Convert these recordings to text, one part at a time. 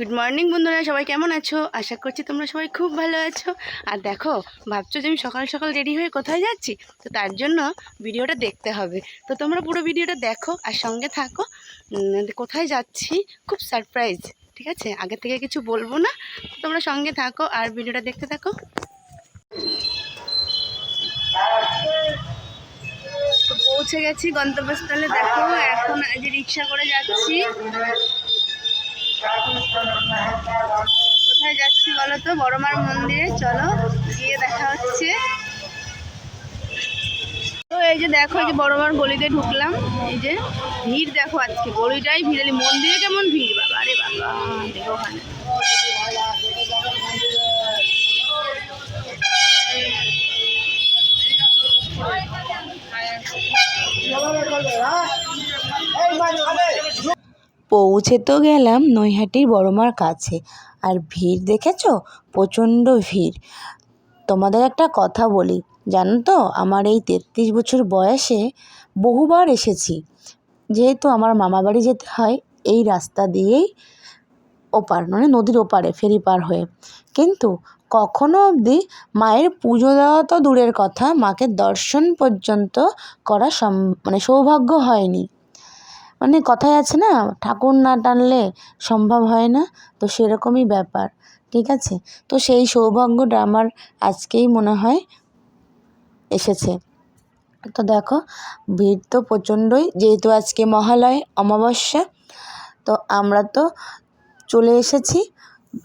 Good morning বন্ধুরা, সবাই কেমন আছো? আশা করছি তোমরা সবাই খুব ভালো আছো। আর দেখো, ভাবছ যে আমি সকাল সকাল রেডি হয়ে কোথায় যাচ্ছি? তো তার জন্য ভিডিওটা দেখতে হবে। তো তোমরা পুরো ভিডিওটা দেখো আর সঙ্গে থাকো। কোথায় যাচ্ছি? খুব সারপ্রাইজ ঠিক আছে? আগে থেকে কিছু বলব না। তোমরা সঙ্গে থাকো আর ভিডিওটা দেখতে থাকো। পৌঁছে গেছি গন্তব্যস্থলে। দেখো, এখন আজ রিক্সা করে যাচ্ছি। কোথায় যাচ্ছি বলো তো বড়মার মন্দিরে। চলো, গিয়ে দেখা হচ্ছে। তো এই যে দেখো, এই যে বড়মার গলিতে ঢুকলাম। এই যে ভিড় দেখো আজকে। গলিটাই ভিড় মন্দিরে কেমন ভিড়? বাবা আরে বাবা দেখো ওখানে। পৌঁছে তো গেলাম নৈহাটির বড়মার কাছে। আর ভিড় দেখেছ? প্রচণ্ড ভিড়। তোমাদের একটা কথা বলি, জানো তো? আমার এই তেত্রিশ বছর বয়সে বহুবার এসেছি। যেহেতু আমার মামা বাড়ি যেতে হয়, এই রাস্তা দিয়েই ওপার মানে নদীর ওপারে, ফেরি পার হয়ে। কিন্তু কখনো অবধি মায়ের পুজো দেওয়া তো দূরের কথা, মাকে দর্শন পর্যন্ত করা সম মানে সৌভাগ্য হয়নি। মানে কথায় আছে না? ঠাকুর না টানলে সম্ভব হয় না? তো সেরকমই ব্যাপার, ঠিক আছে? তো সেই সৌভাগ্যটা আমার আজকেই মনে হয় এসেছে। তো দেখো, ভিড় তো প্রচণ্ডই, যেহেতু আজকে মহালয়, অমাবস্যা, তো আমরা তো চলে এসেছি।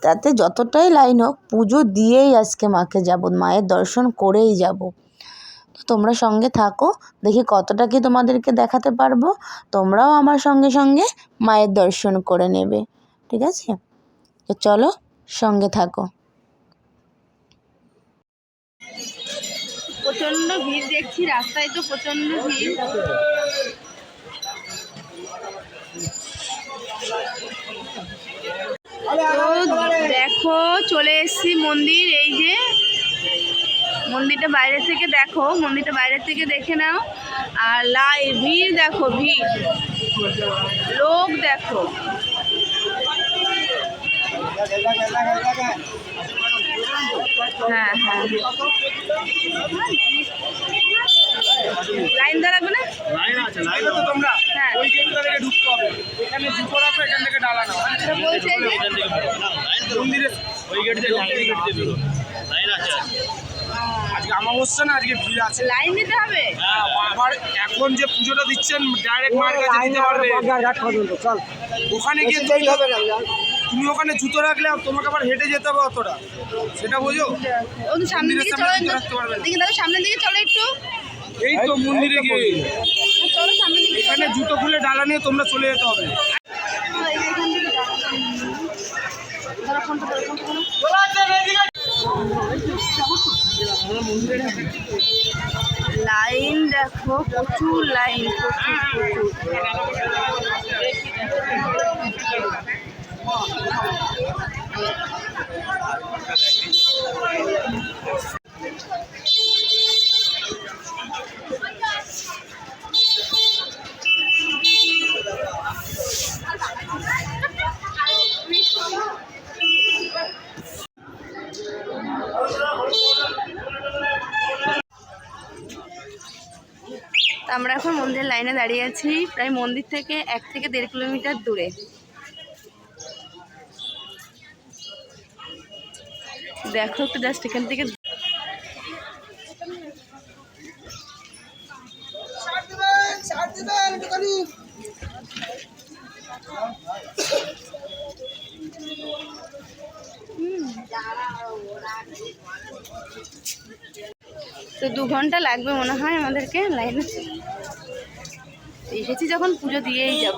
তাতে যতটাই লাইন হোক, পুজো দিয়েই আজকে মাকে যাব, মায়ের দর্শন করেই যাব। তোমরা সঙ্গে থাকো, দেখি কতটা কি তোমাদেরকে দেখাতে পারব। তোমরাও আমার সঙ্গে সঙ্গে মায়ের দর্শন করে নেবে, ঠিক আছে? তো চলো, সঙ্গে থাকো। প্রচণ্ড ভিড় দেখছি, রাস্তায় তো প্রচণ্ড ভিড়। দেখো, চলে এসেছি মন্দির, এই যে মন্দিরটা বাইরে থেকে দেখো মন্দিরটা বাইরে থেকে দেখে নাও। আর লাই ভিড় দেখো ভিড়। লোক দেখো। হ্যাঁ হ্যাঁ। লাইন দাঁড়াবে না? লাইন আছে লাইন তো তোমরা? হ্যাঁ। ওই গেটটা থেকে ঢুকতে হবে। এখানে রাখো এখান থেকে ডালা নাও। এটা বলছে যে মন্দিরে ওই গেট দিয়ে লাইন গেট দিয়ে লাইন আছে। আজকে আমাবস্যা না আজকে ভিড় আছে। লাইন দিতে হবে? হ্যাঁ আবার এখন যে পুজোটা দিচ্ছেন ডাইরেক্ট মার কাছে দিতে পারবে। ওখানে গিয়ে তুমি তুমি ওখানে জুতো রাখলে তোমাকে আবার হেঁটে যেতে হবে অতটা। সেটা বোঝো? সামনের দিকে চলো রাখতে পারবে। না। দেখি দাদা সামনের দিকে চলো একটু। এই তো মন্দিরে গিয়ে। চলো সামনের দিকে এখানে জুতো খুলে ডালা নিয়ে তোমরা চলে যেতে হবে। চলো, ফোনটা ধরো, ফোনটা ধরো। লাইন দেখো প্রচুর লাইন প্রচুর প্রচুর তো আমরা এখন মন্দিরের লাইনে দাঁড়িয়ে আছি প্রায় মন্দির থেকে এক থেকে দেড় কিলোমিটার দূরে। দেখো একটু জাস্ট এখান থেকে তো দু ঘণ্টা লাগবে মনে হয় আমাদেরকে লাইনে। এসেছি যখন পুজো দিয়েই যাব।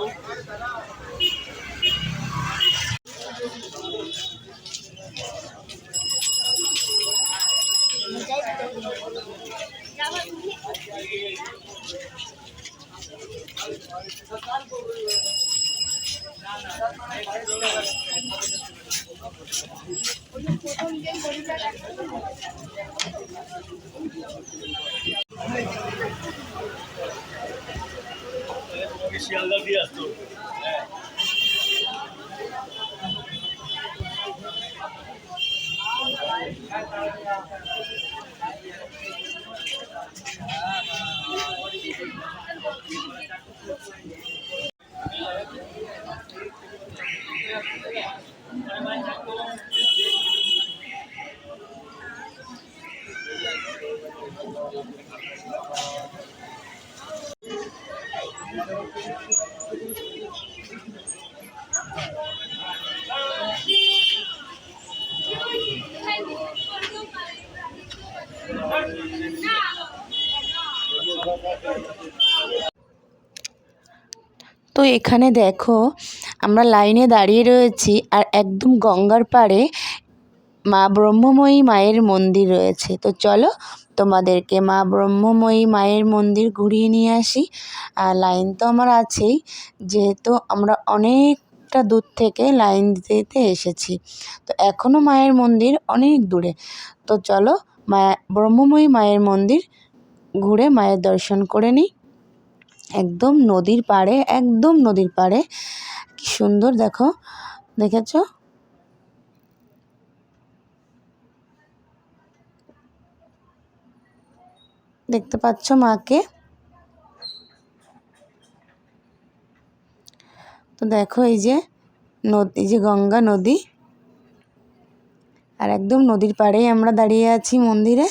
শিয়ালদা দিয়ে আসতো। হ্যাঁ। এখানে দেখো, আমরা লাইনে দাঁড়িয়ে রয়েছি আর একদম গঙ্গার পাড়ে মা ব্রহ্মময়ী মায়ের মন্দির রয়েছে। তো চলো তোমাদেরকে মা ব্রহ্মময়ী মায়ের মন্দির ঘুরিয়ে নিয়ে আসি। আর লাইন তো আমার আছেই, যেহেতু আমরা অনেকটা দূর থেকে লাইন দিতে দিতে এসেছি। তো এখনও মায়ের মন্দির অনেক দূরে। তো চলো মায়া ব্রহ্মময়ী মায়ের মন্দির ঘুরে মায়ের দর্শন করে নিই। একদম নদীর পাড়ে, একদম নদীর পাড়ে। কি সুন্দর, দেখো। দেখেছ? দেখতে পাচ্ছ মাকে? তো দেখো এই যে নদী, এই যে গঙ্গা নদী। আর একদম নদীর পাড়েই আমরা দাঁড়িয়ে আছি মন্দিরে।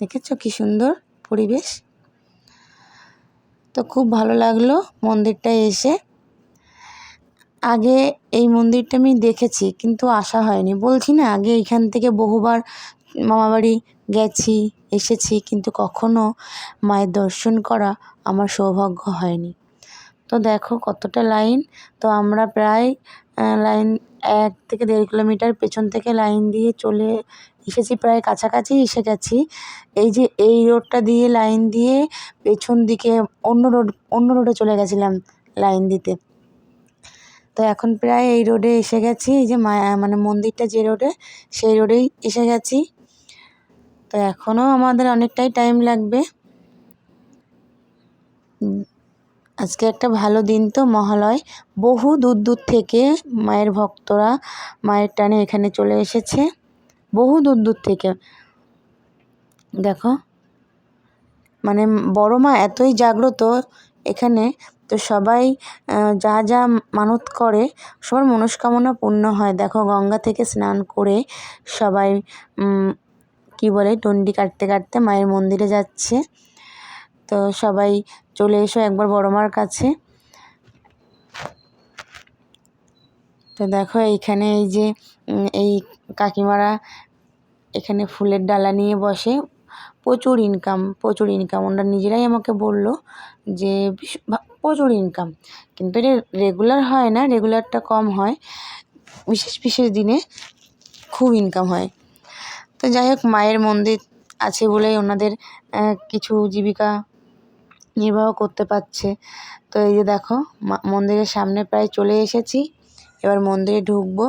দেখেছ কি সুন্দর পরিবেশ? তো খুব ভালো লাগল মন্দিরটায় এসে। আগে এই মন্দিরটা আমি দেখেছি, কিন্তু আসা হয়নি। বলছি না, আগে এখান থেকে বহুবার মামাবাড়ি গেছি, এসেছি, কিন্তু কখনো মায়ের দর্শন করা আমার সৌভাগ্য হয়নি। তো দেখো কতটা লাইন। তো আমরা প্রায় লাইন এক থেকে দেড় কিলোমিটার পেছন থেকে লাইন দিয়ে চলে এসেছি প্রায় কাছাকাছি এসে গেছি। এই যে এই রোডটা দিয়ে লাইন দিয়ে পেছন দিকে অন্য রোড, অন্য রোডে চলে গেছিলাম লাইন দিতে। তো এখন প্রায় এই রোডে এসে গেছি, এই যে মানে মন্দিরটা যে রোডে, সেই রোডেই এসে গেছি। তো এখনও আমাদের অনেকটাই টাইম লাগবে। আজকে একটা ভালো দিন তো, মহালয়। বহু দূর দূর থেকে মায়ের ভক্তরা মায়ের টানে এখানে চলে এসেছে। বহু দূর দূর থেকে। দেখো মানে বড় মা এতই জাগ্রত এখানে, তো সবাই যা যা মানত করে, সবার মনস্কামনা পূর্ণ হয়। দেখো, গঙ্গা থেকে স্নান করে সবাই কি বলে, টন্ডি কাটতে কাটতে মায়ের মন্দিরে যাচ্ছে। তো সবাই চলে এসো একবার বড় মার কাছে। তো দেখো এইখানে এই যে এই কাকিমারা এখানে ফুলের ডালা নিয়ে বসে। প্রচুর ইনকাম প্রচুর ইনকাম ওনারা নিজেরাই আমাকে বলল যে প্রচুর ইনকাম কিন্তু এটা রেগুলার হয় না রেগুলারটা কম হয়। বিশেষ বিশেষ দিনে খুব ইনকাম হয়। তো যাই হোক, মায়ের মন্দির আছে বলেই ওনাদের কিছু জীবিকা নির্বাহ করতে পারছে। তো এই যে দেখো মন্দিরের সামনে প্রায় চলে এসেছি। এবার মন্দিরে ঢুকবো।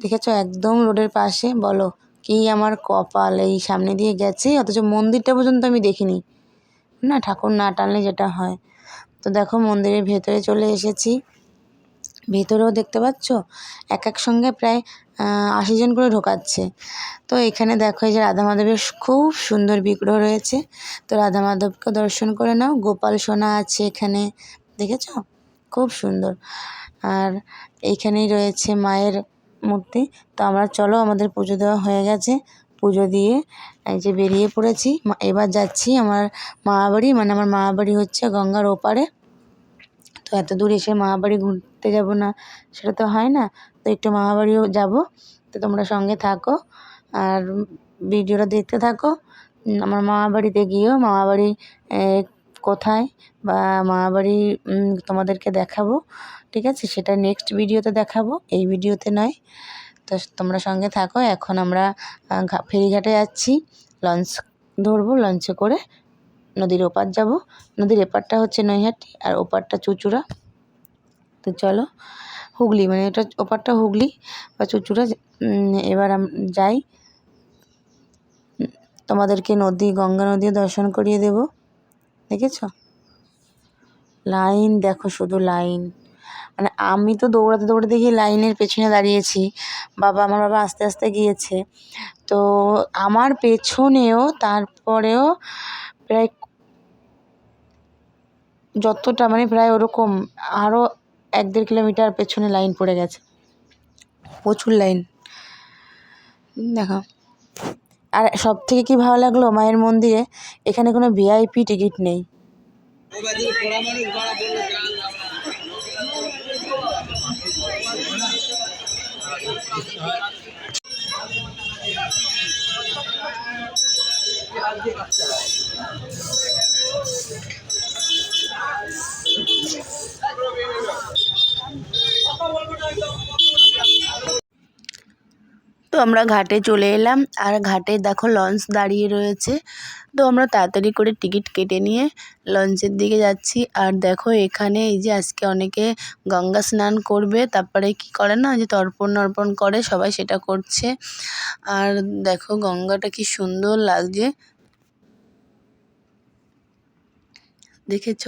দেখেছ? একদম রোডের পাশে। বলো, কি আমার কপাল? এই সামনে দিয়ে গেছে? অথচ মন্দিরটা পর্যন্ত আমি দেখিনি। না, ঠাকুর না টানলে যেটা হয়। তো দেখো, মন্দিরের ভেতরে চলে এসেছি। ভেতরেও দেখতে পাচ্ছ? এক এক সঙ্গে প্রায় আশি জন করে ঢোকাচ্ছে। তো এখানে দেখো এই যে রাধা মাধবের খুব সুন্দর বিগ্রহ রয়েছে। তো রাধা মাধবকে দর্শন করে নাও। গোপাল সোনা আছে এখানে, দেখেছ? খুব সুন্দর। আর এইখানেই রয়েছে মায়ের মূর্তি। তো আমরা, চলো আমাদের পুজো দেওয়া হয়ে গেছে। পুজো দিয়ে এই যে বেরিয়ে পড়েছি। এবার যাচ্ছি আমার মামাবাড়ি মানে আমার মামাবাড়ি হচ্ছে গঙ্গার ওপারে। তো এত দূর এসে মামাবাড়ি ঘুরতে যাব না, সেটা তো হয় না। তো একটু মামাবাড়িও যাব, তো তোমরা সঙ্গে থাকো আর ভিডিওটা দেখতে থাকো। আমার মামাবাড়িতে গিয়েও মামাবাড়ি কোথায় বা মামাবাড়ি তোমাদেরকে দেখাবো, ঠিক আছে? সেটা নেক্সট ভিডিওতে দেখাবো, এই ভিডিওতে নয়। তো তোমরা সঙ্গে থাকো, এখন আমরা ফেরিঘাটে যাচ্ছি, লঞ্চ ধরবো, লঞ্চে করে নদীর ওপার যাব। নদীর এপারটা হচ্ছে নৈহাটি আর ওপারটা চুচুড়া। তো চলো, হুগলি মানে এটা ওপারটা হুগলি বা চুচুড়া এবার আম, যাই। তোমাদেরকে নদী, গঙ্গা নদী দর্শন করিয়ে দেব। দেখেছ? লাইন, দেখো শুধু লাইন। মানে আমি তো দৌড়াতে দৌড়াতে গিয়ে লাইনের পেছনে দাঁড়িয়েছি। বাবা, আমার বাবা আস্তে আস্তে গিয়েছে। তো আমার পেছনেও, তারপরেও প্রায় যতটা মানে প্রায় ওরকম আরও এক দেড় কিলোমিটার পেছনে লাইন পড়ে গেছে। প্রচুর লাইন। দেখো। আর সব থেকে কী ভালো লাগল? মায়ের মন্দিরে এখানে কোনো ভিআইপি টিকিট নেই। আমরা ঘাটে চলে এলাম। আর ঘাটে দেখো লঞ্চ দাঁড়িয়ে রয়েছে। তো আমরা তাড়াতাড়ি করে টিকিট কেটে নিয়ে লঞ্চের দিকে যাচ্ছি। আর দেখো এখানে এই যে আজকে অনেকে গঙ্গা স্নান করবে। তারপরে কি করে না? যে তর্পণ অর্পণ করে, সবাই সেটা করছে। আর দেখো গঙ্গাটা কি সুন্দর লাগছে। দেখেছ?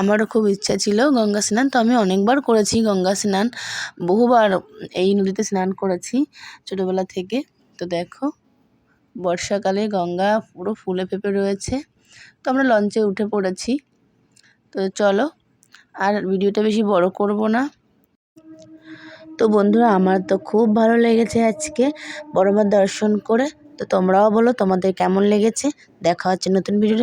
আমারও খুব ইচ্ছা ছিল গঙ্গা স্নান, তো আমি অনেকবার করেছি গঙ্গা স্নান। বহুবার এই নদীতে স্নান করেছি ছোটোবেলা থেকে। তো দেখো, বর্ষাকালে গঙ্গা পুরো ফুলে ফেপে রয়েছে। তো আমরা লঞ্চে উঠে পড়েছি। তো চলো, আর ভিডিওটা বেশি বড় করব না। তো বন্ধুরা, আমার তো খুব ভালো লেগেছে আজকে। বড়মার দর্শন করে, তো তোমরাও বলো তোমাদের কেমন লেগেছে? দেখা হচ্ছে নতুন ভিডিও